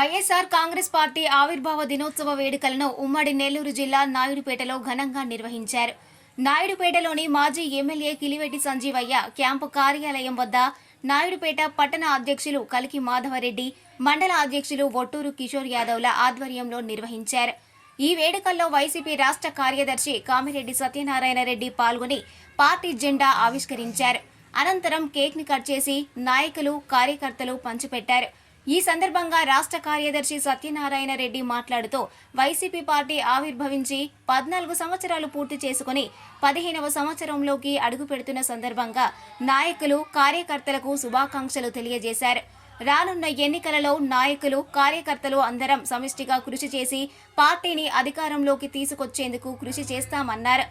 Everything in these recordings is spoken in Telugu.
వైఎస్ఆర్ కాంగ్రెస్ పార్టీ ఆవిర్భావ దినోత్సవ వేడుకలను ఉమ్మడి నెల్లూరు జిల్లా నాయుడుపేటలో ఘనంగా నిర్వహించారు. నాయుడుపేటలోని మాజీ ఎమ్మెల్యే కిలివెట్టి సంజీవయ్య క్యాంపు కార్యాలయం వద్ద నాయుడుపేట పట్టణ అధ్యక్షులు కలికి మాధవరెడ్డి మండల అధ్యక్షులు ఒట్టూరు కిషోర్ యాదవ్ల ఆధ్వర్యంలో నిర్వహించారు. ఈ వేడుకల్లో వైసీపీ రాష్ట్ర కార్యదర్శి కామిరెడ్డి సత్యనారాయణ రెడ్డి పాల్గొని పార్టీ జెండా ఆవిష్కరించారు. అనంతరం కేక్ని కట్ చేసి నాయకులు కార్యకర్తలు పంచిపెట్టారు. ఈ సందర్భంగా రాష్ట్ర కార్యదర్శి సత్యనారాయణ రెడ్డి మాట్లాడుతూ వైసీపీ పార్టీ ఆవిర్భవించి పద్నాలుగు సంవత్సరాలు పూర్తి చేసుకుని పదిహేనవ సంవత్సరంలోకి అడుగుపెడుతున్న సందర్భంగా నాయకులు కార్యకర్తలకు శుభాకాంక్షలు తెలియజేశారు. రానున్న ఎన్నికలలో నాయకులు కార్యకర్తలు అందరం సమిష్టిగా కృషి చేసి పార్టీని అధికారంలోకి తీసుకొచ్చేందుకు కృషి చేస్తామన్నారు.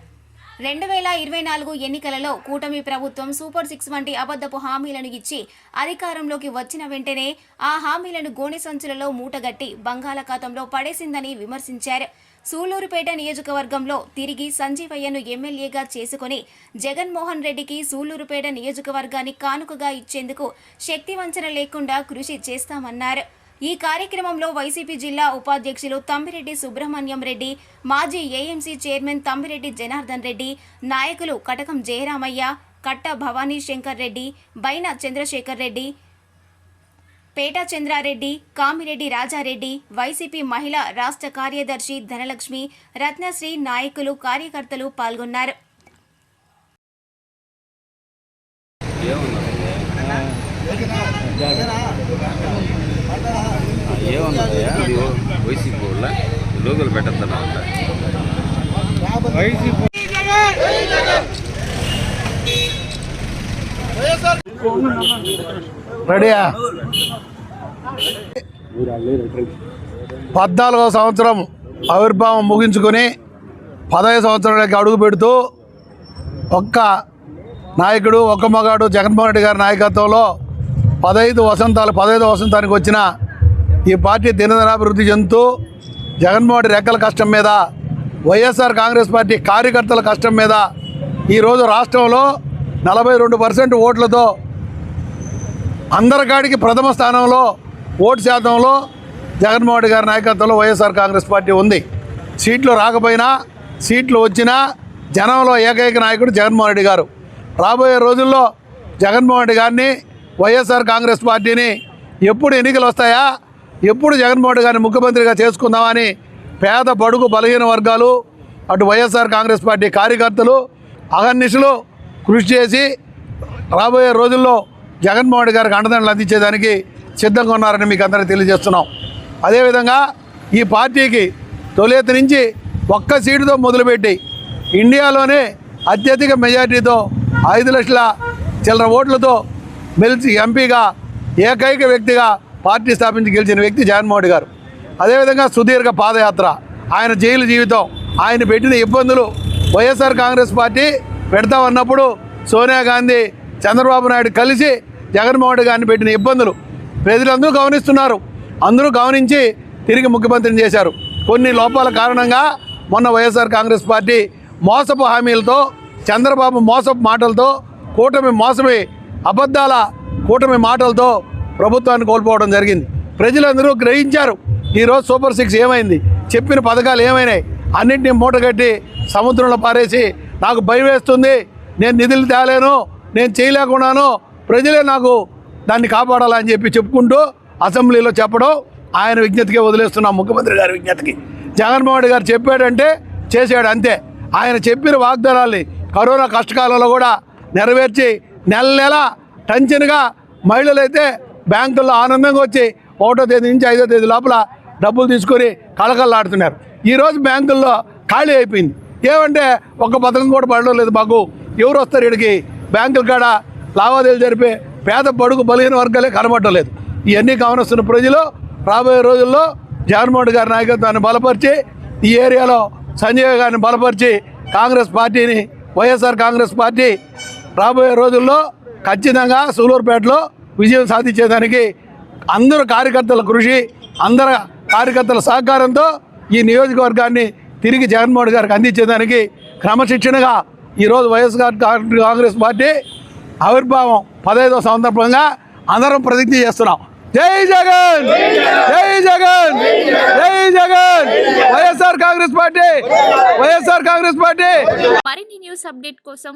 రెండు వేల ఇరవై నాలుగు ఎన్నికలలో కూటమి ప్రభుత్వం సూపర్ సిక్స్ వంటి అబద్ధపు హామీలను ఇచ్చి అధికారంలోకి వచ్చిన వెంటనే ఆ హామీలను గోనె సంచులలో మూటగట్టి బంగాళాఖాతంలో పడేసిందని విమర్శించారు. సూళ్ళూరుపేట నియోజకవర్గంలో తిరిగి సంజీవయ్యను ఎమ్మెల్యేగా చేసుకుని జగన్మోహన్ రెడ్డికి సూళ్ళూరుపేట నియోజకవర్గాన్ని కానుకగా ఇచ్చేందుకు శక్తివంచన లేకుండా కృషి చేస్తామన్నారు. ఈ కార్యక్రమంలో వైసీపీ జిల్లా ఉపాధ్యక్షులు తమ్మిరెడ్డి సుబ్రహ్మణ్యం రెడ్డి మాజీ ఏఎంసీ చైర్మన్ తమ్మిరెడ్డి జనార్దన్ రెడ్డి నాయకులు కటకం జయరామయ్య కట్ట భవానీ శంకర్ రెడ్డి బైన చంద్రశేఖర్ రెడ్డి పేట చంద్రారెడ్డి కామిరెడ్డి రాజారెడ్డి వైసీపీ మహిళా రాష్ట్ర కార్యదర్శి ధనలక్ష్మి రత్నశ్రీ నాయకులు కార్యకర్తలు పాల్గొన్నారు. అది వైసీపీ వాళ్ళ? అంట రెడీయా? పద్నాలుగో సంవత్సరం ఆవిర్భావం ముగించుకొని పదహైదు సంవత్సరాలకి అడుగు పెడుతూ ఒక్క నాయకుడు ఒక్క మగాడు జగన్మోహన్ రెడ్డి గారి నాయకత్వంలో పదహైదు వసంతాలు పదహైదు వసంతానికి వచ్చిన ఈ పార్టీ దినదినాభివృద్ధి చెందుతూ జగన్మోహన్ రెక్కల కష్టం మీద వైఎస్ఆర్ కాంగ్రెస్ పార్టీ కార్యకర్తల కష్టం మీద ఈరోజు రాష్ట్రంలో నలభై రెండు పర్సెంట్ ఓట్లతో అందరికాడికి ప్రథమ స్థానంలో ఓటు శాతంలో జగన్మోహన్ రెడ్డి గారి నాయకత్వంలో వైఎస్ఆర్ కాంగ్రెస్ పార్టీ ఉంది. సీట్లు రాకపోయినా సీట్లు వచ్చినా జనంలో ఏకైక నాయకుడు జగన్మోహన్ రెడ్డి గారు. రాబోయే రోజుల్లో జగన్మోహన్ రెడ్డి గారిని వైఎస్ఆర్ కాంగ్రెస్ పార్టీని ఎప్పుడు ఎన్నికలు వస్తాయా? ఎప్పుడు జగన్మోహన్ రెడ్డి గారిని ముఖ్యమంత్రిగా చేసుకుందామని పేద బడుగు బలహీన వర్గాలు అటు వైఎస్ఆర్ కాంగ్రెస్ పార్టీ కార్యకర్తలు అహర్నిశలు కృషి చేసి రాబోయే రోజుల్లో జగన్మోహన్ రెడ్డి గారికి అండదండలు అందించేదానికి సిద్ధంగా ఉన్నారని మీకు అందరికీ తెలియజేస్తున్నాం. అదేవిధంగా ఈ పార్టీకి తొలేత నుంచి ఒక్క సీటుతో మొదలుపెట్టి ఇండియాలోనే అత్యధిక మెజార్టీతో ఐదు లక్షల చిల్లర ఓట్లతో గెలిచి ఎంపీగా ఏకైక వ్యక్తిగా పార్టీ స్థాపించి గెలిచిన వ్యక్తి జగన్మోహన్ రెడ్డి గారు. అదేవిధంగా సుదీర్ఘ పాదయాత్ర. ఆయన జైలు జీవితం ఆయన పెట్టిన ఇబ్బందులు వైఎస్ఆర్ కాంగ్రెస్ పార్టీ పెడతామన్నప్పుడు సోనియా గాంధీ చంద్రబాబు నాయుడు కలిసి జగన్మోహన్ రెడ్డి గారిని పెట్టిన ఇబ్బందులు ప్రజలందరూ గమనిస్తున్నారు. అందరూ గమనించి తిరిగి ముఖ్యమంత్రిని చేశారు. కొన్ని లోపాల కారణంగా మొన్న వైఎస్ఆర్ కాంగ్రెస్ పార్టీ మోసపు హామీలతో చంద్రబాబు మోసపు మాటలతో కూటమి మోసమే అబద్ధాల కూటమి మాటలతో ప్రభుత్వాన్ని కోల్పోవడం జరిగింది. ప్రజలందరూ గ్రహించారు ఈరోజు సూపర్ సిక్స్ ఏమైంది? చెప్పిన పథకాలు ఏమైనాయి? అన్నింటినీ మూటగట్టి సముద్రంలో పారేసి నాకు భయం వేస్తుంది నేను నిధులు తేలేను నేను చేయలేకున్నాను ప్రజలే నాకు దాన్ని కాపాడాలని చెప్పి చెప్పుకుంటూ అసెంబ్లీలో చెప్పడం ఆయన విజ్ఞతకే వదిలేస్తున్నాం ముఖ్యమంత్రి గారి విజ్ఞతకి. జగన్మోహన్ రెడ్డి గారు చెప్పాడంటే చేశాడు అంతే. ఆయన చెప్పిన వాగ్దానాల్ని కరోనా కష్టకాలంలో కూడా నెరవేర్చి నెల నెల టెన్షన్గా మహిళలు అయితే బ్యాంకుల్లో ఆనందంగా వచ్చి ఒకటో తేదీ నుంచి ఐదో తేదీ లోపల డబ్బులు తీసుకొని కళకళలాడుతున్నారు. ఈరోజు బ్యాంకుల్లో ఖాళీ అయిపోయింది. ఏమంటే ఒక పథకం కూడా పడడం లేదు మాకు. ఎవరు వస్తారు ఇక్కడికి బ్యాంకుల కాడ లావాదేవీలు జరిపే పేద బడుగు బలహీన వర్గాలే కనబడటం లేదు. ఇవన్నీ గమనిస్తున్న ప్రజలు రాబోయే రోజుల్లో జగన్మోహన్ గారి నాయకత్వాన్ని బలపరిచి ఈ ఏరియాలో సంజయ్ గారిని బలపరిచి కాంగ్రెస్ పార్టీని వైఎస్ఆర్ కాంగ్రెస్ పార్టీ రాబోయే రోజుల్లో ఖచ్చితంగా సూలూరుపేటలో విజయం సాధించేదానికి అందరు కార్యకర్తల కృషి అందరు కార్యకర్తల సహకారంతో ఈ నియోజకవర్గాన్ని తిరిగి జగన్మోహన్ గారికి అందించేదానికి క్రమశిక్షణగా ఈరోజు వైఎస్ఆర్ కాంగ్రెస్ పార్టీ ఆవిర్భావం పదహైదో సందర్భంగా అందరం ప్రతిజ్ఞ చేస్తున్నాం. జై జగన్! జై జగన్! జై Jagan! YSR Congress Party! YSR Congress Party! మరిన్ని న్యూస్ అప్డేట్ కోసం